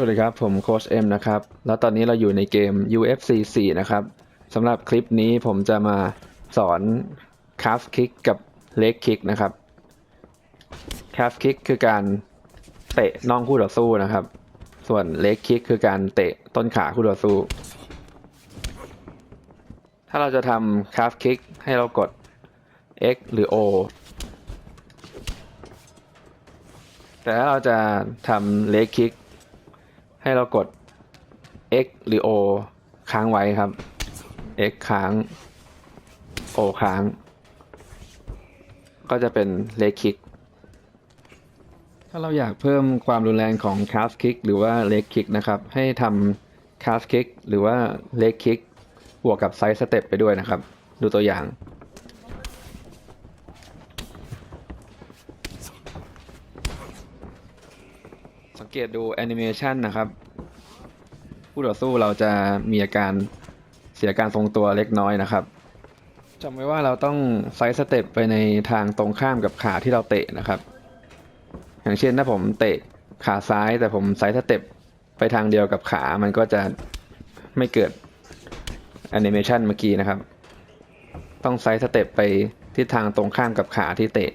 สวัสดีครับ ผมโค้ชเอ็มนะครับ แล้วตอนนี้เราอยู่ในเกม UFC 4 นะครับสำหรับคลิปนี้ผมจะมาสอน calf kick กับ leg kick นะครับ calf kick คือการเตะน่องคู่ต่อสู้นะครับ ส่วน leg kick คือการเตะต้นขาคู่ต่อสู้ ถ้าเราจะทำ calf kick ให้เรากด X หรือ O แต่ถ้าเราจะทำ leg kick ให้เรากด X หรือ O ค้างไว้ครับ X ค้าง O ค้าง ก็จะเป็น leg kick ถ้าเราอยากเพิ่มความรุนแรงของ calf kick หรือว่า leg kick นะครับ ให้ทำ calf kick หรือว่า leg kick บวกกับ side step ไปด้วยนะครับ ดูตัวอย่าง สังเกตดูแอนิเมชันนะครับผู้ต่อสู้เราจะมีอาการเสียการทรงตัวเล็กน้อยนะครับจำไว้ว่าเราต้องไซส์สเต็ปไปในทางตรงข้ามกับขาที่เราเตะนะครับ อย่างเช่นถ้าผมเตะขาซ้ายแต่ผมไซส์สเต็ปไปทางเดียวกับขา มันก็จะไม่เกิดแอนิเมชันเมื่อกี้นะครับ ต้องไซส์สเต็ปไปทิศทางตรงข้ามกับขาที่เตะ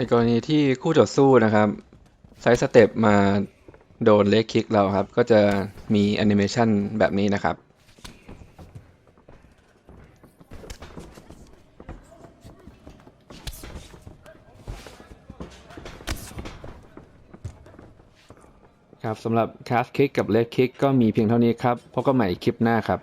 ในกรณีที่คู่ต่อสู้นะครับไซส์สเต็ปมาโดนเล็กคิกเราครับ ก็จะมีแอนิเมชันแบบนี้นะครับ ครับสำหรับ calf kick กับ leg kick ก็มีเพียงเท่านี้ครับ พบกันใหม่คลิปหน้าครับ